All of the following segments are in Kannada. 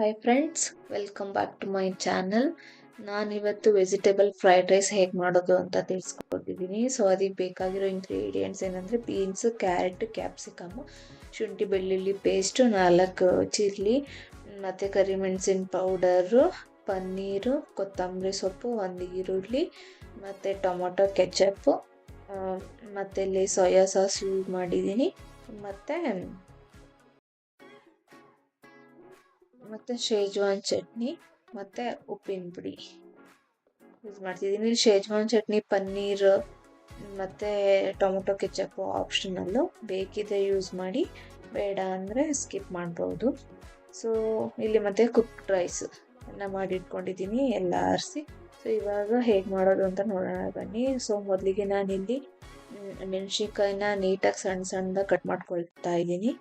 Hi friends welcome back to my channel ನಾನಿವತ್ತು ವೆಜಿಟೇಬಲ್ ಫ್ರೈಡ್ ರೈಸ್ ಹೇಗೆ ಮಾಡೋದು ಅಂತ ತಿಳಿಸ್ಕೊಟ್ಟಿದ್ದೀನಿ ಸೊ ಅದಕ್ಕೆ ಬೇಕಾಗಿರೋ ಇಂಗ್ರೀಡಿಯೆಂಟ್ಸ್ ಏನಂದರೆ ಬೀನ್ಸು ಕ್ಯಾರೆಟ್ ಕ್ಯಾಪ್ಸಿಕಮ್ ಶುಂಠಿ, ಬೆಳ್ಳುಳ್ಳಿ ಪೇಸ್ಟು ನಾಲ್ಕು ಚಿಲ್ಲಿ ಮತ್ತು ಕರಿಮೆಣಸಿನ ಪೌಡರು ಪನ್ನೀರು, ಕೊತ್ತಂಬರಿ ಸೊಪ್ಪು, ಒಂದು ಈರುಳ್ಳಿ, ಮತ್ತು ಟೊಮೊಟೊ ಕೆಚಪ್ಪು ಮತ್ತು ಇಲ್ಲಿ ಸೋಯಾ ಸಾಸ್ ಯೂಸ್ ಮಾಡಿದ್ದೀನಿ ಮತ್ತು ಮತ್ತು ಶೇಜ್ವಾನ್ ಚಟ್ನಿ, ಮತ್ತು ಉಪ್ಪಿನ ಪುಡಿ. ಯೂಸ್ ಮಾಡ್ತಿದ್ದೀನಿ. ಇಲ್ಲಿ ಶೇಜ್ವಾನ್ ಚಟ್ನಿ, ಪನ್ನೀರ್, ಮತ್ತು ಟೊಮೊಟೊ ಕೆಚಪ್ಪು ಆಪ್ಷನಲ್ಲು. ಬೇಕಿದ್ರೆ ಯೂಸ್ ಮಾಡಿ, ಬೇಡ ಅಂದರೆ ಸ್ಕಿಪ್ ಮಾಡ್ಬೋದು. ಸೊ ಇಲ್ಲಿ ಮತ್ತು ಕುಕ್ಡ್ ರೈಸ್ ಎಲ್ಲ ಮಾಡಿಟ್ಕೊಂಡಿದ್ದೀನಿ ಎಲ್ಲ ಆರಿಸಿ. ಸೊ ಇವಾಗ ಹೇಗೆ ಮಾಡೋದು ಅಂತ ನೋಡೋಣ ಬನ್ನಿ. ಸೊ ಮೊದಲಿಗೆ ನಾನಿಲ್ಲಿ ಮೆಣಸಿನ್ಕಾಯಿನ ನೀಟಾಗಿ ಸಣ್ಣ ಸಣ್ಣದಾಗಿ ಕಟ್ ಮಾಡ್ಕೊಳ್ತಾ ಇದ್ದೀನಿ.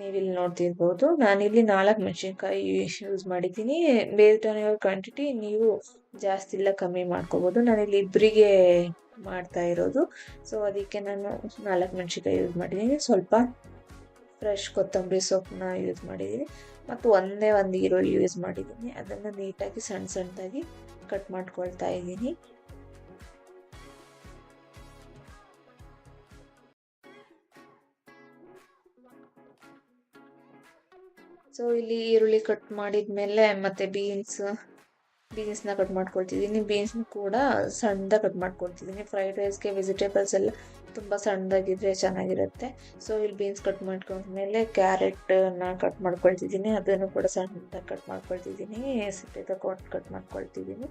ನೀವಿಲ್ಲಿ ನೋಡ್ತಿರ್ಬೋದು. ನಾನಿಲ್ಲಿ ನಾಲ್ಕು ಮೆಣಸಿನ್ಕಾಯಿ ಯೂಸ್ ಮಾಡಿದ್ದೀನಿ. ಬೇರೆ ಕ್ವಾಂಟಿಟಿ ನೀವು ಜಾಸ್ತಿ ಇಲ್ಲ ಕಮ್ಮಿ ಮಾಡ್ಕೋಬೋದು. ನಾನಿಲ್ಲಿ ಇಬ್ಬರಿಗೆ ಮಾಡ್ತಾ ಇರೋದು. ಸೊ ಅದಕ್ಕೆ ನಾನು ನಾಲ್ಕು ಮೆಣಸಿನ್ಕಾಯಿ ಯೂಸ್ ಮಾಡಿದ್ದೀನಿ. ಸ್ವಲ್ಪ ಫ್ರೆಶ್ ಕೊತ್ತಂಬರಿ ಸೊಪ್ಪನ್ನ ಯೂಸ್ ಮಾಡಿದ್ದೀನಿ. ಮತ್ತು ಒಂದೇ ಒಂದು ಈರುಳ್ಳಿ ಯೂಸ್ ಮಾಡಿದ್ದೀನಿ. ಅದನ್ನು ನೀಟಾಗಿ ಸಣ್ಣ ಸಣ್ಣದಾಗಿ ಕಟ್ ಮಾಡ್ಕೊಳ್ತಾ ಇದ್ದೀನಿ. ಸೊ ಇಲ್ಲಿ ಈರುಳ್ಳಿ ಕಟ್ ಮಾಡಿದ್ಮೇಲೆ ಮತ್ತೆ ಬೀನ್ಸ್ ಬೀನ್ಸ್ನ ಕಟ್ ಮಾಡ್ಕೊಳ್ತಿದ್ದೀನಿ. ಬೀನ್ಸ್ನ ಕೂಡ ಸಣ್ಣದಾಗಿ ಕಟ್ ಮಾಡ್ಕೊಳ್ತಿದ್ದೀನಿ. ಫ್ರೈಡ್ ರೈಸ್ಗೆ ವೆಜಿಟೇಬಲ್ಸ್ ಎಲ್ಲ ತುಂಬ ಸಣ್ಣದಾಗಿದ್ರೆ ಚೆನ್ನಾಗಿರುತ್ತೆ. ಸೊ ಇಲ್ಲಿ ಬೀನ್ಸ್ ಕಟ್ ಮಾಡ್ಕೊಂಡ್ಮೇಲೆ ನ ಕಟ್ ಮಾಡ್ಕೊಳ್ತಿದ್ದೀನಿ. ಅದನ್ನು ಕೂಡ ಸಣ್ಣದಾಗಿ ಕಟ್ ಮಾಡ್ಕೊಳ್ತಿದ್ದೀನಿ. ಸಿಪ್ಪೆ ತಗೊಂಡು ಕಟ್ ಮಾಡ್ಕೊಳ್ತಿದ್ದೀನಿ.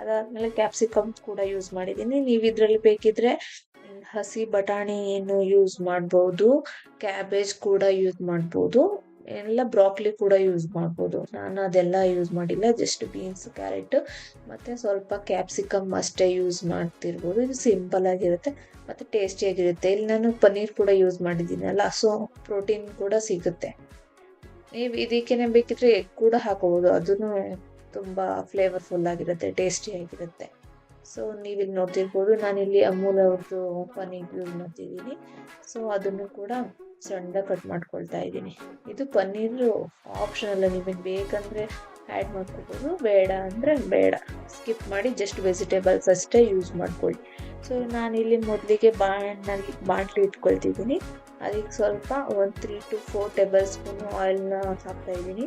ಅದಾದಮೇಲೆ ಕ್ಯಾಪ್ಸಿಕಮ್ ಕೂಡ ಯೂಸ್ ಮಾಡಿದ್ದೀನಿ. ನೀವು ಇದರಲ್ಲಿ ಬೇಕಿದ್ರೆ ಹಸಿ ಬಟಾಣಿಯನ್ನು ಯೂಸ್ ಮಾಡ್ಬೋದು. ಕ್ಯಾಬೇಜ್ ಕೂಡ ಯೂಸ್ ಮಾಡ್ಬೋದು. ಎಲ್ಲ ಬ್ರಾಕ್ಲಿ ಕೂಡ ಯೂಸ್ ಮಾಡ್ಬೋದು. ನಾನು ಅದೆಲ್ಲ ಯೂಸ್ ಮಾಡಿಲ್ಲ ಜಸ್ಟ್ ಬೀನ್ಸ್ ಕ್ಯಾರೆಟ್ ಮತ್ತು ಸ್ವಲ್ಪ ಕ್ಯಾಪ್ಸಿಕಮ್ ಅಷ್ಟೇ ಯೂಸ್ ಮಾಡ್ತಿರ್ಬೋದು. ಇದು ಸಿಂಪಲ್ ಆಗಿರುತ್ತೆ, ಮತ್ತು ಟೇಸ್ಟಿಯಾಗಿರುತ್ತೆ ಇಲ್ಲಿ ನಾನು ಪನ್ನೀರ್ ಕೂಡ ಯೂಸ್ ಮಾಡಿದ್ದೀನಲ್ಲ ಸೊ ಪ್ರೋಟೀನ್ ಕೂಡ ಸಿಗುತ್ತೆ. ನೀವು ಇದಕ್ಕೇನೆ ಬೇಕಿದ್ರೆ ಎಗ್ ಕೂಡ ಹಾಕೋಬೋದು. ಅದನ್ನು ತುಂಬ ಫ್ಲೇವರ್ಫುಲ್ ಆಗಿರುತ್ತೆ ಟೇಸ್ಟಿಯಾಗಿರುತ್ತೆ ಸೊ ನೀವಿಲ್ಲಿ ನೋಡ್ತಿರ್ಬೋದು, ನಾನಿಲ್ಲಿ ಅಮೂಲ್ ಅವ್ರದ್ದು ಪನ್ನೀರ್ ಯೂಸ್ ಮಾಡ್ತಿದ್ದೀನಿ. ಸೊ ಅದನ್ನು ಕೂಡ ಸಣ್ಣ ಕಟ್ ಮಾಡ್ಕೊಳ್ತಾ ಇದ್ದೀನಿ. ಇದು ಪನ್ನೀರು ಅಲ್ಲ, ನಿಮಗೆ ಬೇಕಂದ್ರೆ ಆ್ಯಡ್ ಮಾಡ್ಕೋಬೋದು, ಬೇಡ ಅಂದರೆ ಬೇಡ. ಸ್ಕಿಪ್ ಮಾಡಿ ಜಸ್ಟ್ ವೆಜಿಟೇಬಲ್ಸ್ ಅಷ್ಟೇ ಯೂಸ್ ಮಾಡ್ಕೊಳ್ಳಿ. ಸೊ ನಾನಿಲ್ಲಿ ಮೊದಲಿಗೆ ಬಾಣಲ್ಲಿ, ಬಾಣಲಿ ಇಟ್ಕೊಳ್ತಿದ್ದೀನಿ. ಅದಕ್ಕೆ ಸ್ವಲ್ಪ ಒಂದು three two four tablespoon ಆಯಿಲ್ನ ಹಾಕ್ತಾಯಿದ್ದೀನಿ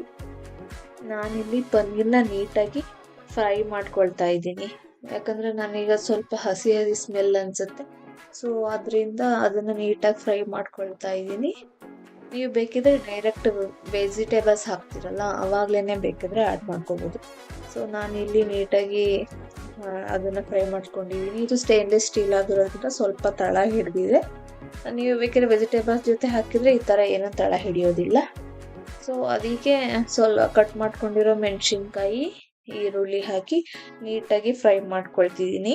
ನಾನಿಲ್ಲಿ ಪನ್ನೀರ್ನ ನೀಟಾಗಿ ಫ್ರೈ ಮಾಡ್ಕೊಳ್ತಾ ಇದ್ದೀನಿ. ಯಾಕಂದರೆ ನಾನೀಗ ಸ್ವಲ್ಪ ಹಸಿ ಹಸಿ ಸ್ಮೆಲ್ ಅನಿಸುತ್ತೆ. ಸೊ ಅದರಿಂದ ಅದನ್ನು ನೀಟಾಗಿ ಫ್ರೈ ಮಾಡ್ಕೊಳ್ತಾ ಇದ್ದೀನಿ. ನೀವು ಬೇಕಿದ್ರೆ ಡೈರೆಕ್ಟ್ ವೆಜಿಟೇಬಲ್ಸ್ ಹಾಕ್ತಿರಲ್ಲ ಅವಾಗಲೇ ಬೇಕಿದ್ರೆ ಆ್ಯಡ್ ಮಾಡ್ಕೋಬೋದು. ಸೊ ನಾನಿಲ್ಲಿ ನೀಟಾಗಿ ಅದನ್ನು ಫ್ರೈ ಮಾಡ್ಕೊಂಡಿದ್ದೀನಿ. ಇದು ಸ್ಟೇನ್ಲೆಸ್ ಸ್ಟೀಲ್ ಆಗಿರೋದ್ರಿಂದ ಸ್ವಲ್ಪ ತಳ ಹಿಡಿದಿದೆ. ನೀವು ಬೇಕಿದ್ರೆ ವೆಜಿಟೇಬಲ್ಸ್ ಜೊತೆ ಹಾಕಿದರೆ ಈ ಥರ ಏನೂ ತಳ ಹಿಡಿಯೋದಿಲ್ಲ. ಸೊ ಅದಕ್ಕೆ ಸ್ವಲ್ಪ ಕಟ್ ಮಾಡ್ಕೊಂಡಿರೋ ಮೆಣಸಿನ್ಕಾಯಿ ಈರುಳ್ಳಿ ಹಾಕಿ ನೀಟಾಗಿ ಫ್ರೈ ಮಾಡ್ಕೊಳ್ತಿದ್ದೀನಿ.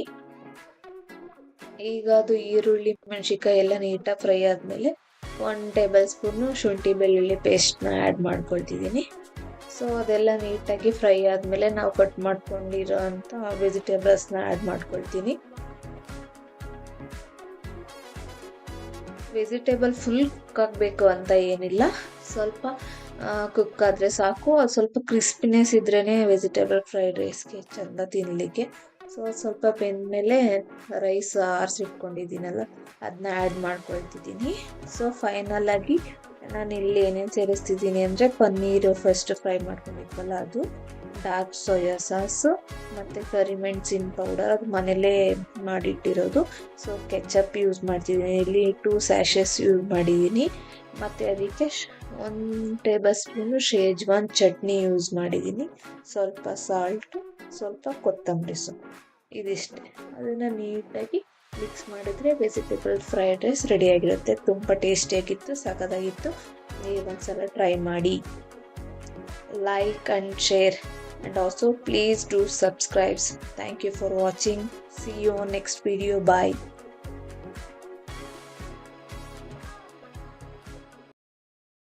ಈಗ ಅದು ಈರುಳ್ಳಿ, ಮೆಣಸಿನ್ಕಾಯಿ ಎಲ್ಲ ನೀಟಾಗಿ ಫ್ರೈ ಆದಮೇಲೆ ಒನ್ ಟೇಬಲ್ ಸ್ಪೂನು ಶುಂಠಿ, ಬೆಳ್ಳುಳ್ಳಿ ಪೇಸ್ಟ್ನ ಆ್ಯಡ್ ಮಾಡ್ಕೊಳ್ತಿದ್ದೀನಿ. ಸೊ ಅದೆಲ್ಲ ನೀಟಾಗಿ ಫ್ರೈ ಆದಮೇಲೆ ನಾವು ಕಟ್ ಮಾಡ್ಕೊಂಡಿರೋ ಅಂಥ ವೆಜಿಟೇಬಲ್ಸ್ನ ಆ್ಯಡ್ ಮಾಡ್ಕೊಳ್ತೀನಿ. ವೆಜಿಟೇಬಲ್ ಫುಲ್ ಕುಕ್ ಆಗಬೇಕು ಅಂತ ಏನಿಲ್ಲ. ಸ್ವಲ್ಪ ಕುಕ್ ಆದರೆ ಸಾಕು. ಅದು ಸ್ವಲ್ಪ ಕ್ರಿಸ್ಪಿನೆಸ್ ಇದ್ರೇ ವೆಜಿಟೇಬಲ್ ಫ್ರೈಡ್ ರೈಸ್ಗೆ ಚೆಂದ ತಿನ್ನಲಿಕ್ಕೆ ಸೊ ಸ್ವಲ್ಪ ಬೆಂದಮೇಲೆ ರೈಸ್ ಆರಿಸಿಟ್ಕೊಂಡಿದ್ದೀನಲ್ಲ ಅದನ್ನ ಆ್ಯಡ್ ಮಾಡ್ಕೊಳ್ತಿದ್ದೀನಿ. ಸೊ ಫೈನಲಾಗಿ ನಾನು ಇಲ್ಲಿ ಏನೇನು ಸೇರಿಸ್ತಿದ್ದೀನಿ ಅಂದರೆ ಪನ್ನೀರು ಫಸ್ಟ್ ಫ್ರೈ ಮಾಡ್ಕೊಂಡಿದ್ವಲ್ಲ ಅದು ಡಾರ್ಕ್ ಸೋಯಾ ಸಾಸು ಮತ್ತು ಕರಿಮೆಣಸಿನ ಪೌಡರ್ ಅದು ಮನೇಲೇ ಮಾಡಿಟ್ಟಿರೋದು. ಸೊ ಕೆಚಪ್ ಯೂಸ್ ಮಾಡ್ತಿದ್ದೀನಿ, ಇಲ್ಲಿ ಟೂ ಸ್ಯಾಷಸ್ ಯೂಸ್ ಮಾಡಿದ್ದೀನಿ. ಮತ್ತು ಅದಕ್ಕೆ ಒಂದು tablespoon Schezwan chutney use ಮಾಡಿದ್ದೀನಿ. ಸ್ವಲ್ಪ ಸಾಲ್ಟು ಸ್ವಲ್ಪ ಕೊತ್ತಂಬರಿ ಸೊಪ್ಪು, ಇದಿಷ್ಟೇ. ಅದನ್ನು ನೀಟಾಗಿ ಮಿಕ್ಸ್ ಮಾಡಿದರೆ ವೆಜಿಟೇಬಲ್ ಫ್ರೈಡ್ ರೈಸ್ ರೆಡಿಯಾಗಿರುತ್ತೆ ತುಂಬ ಟೇಸ್ಟಿಯಾಗಿತ್ತು ಸಖತ್ತಾಗಿತ್ತು. ನೀವು ಒಂದ್ಸಲ ಟ್ರೈ ಮಾಡಿ. Like and share and also please do subscribes thank you for watching see you next video bye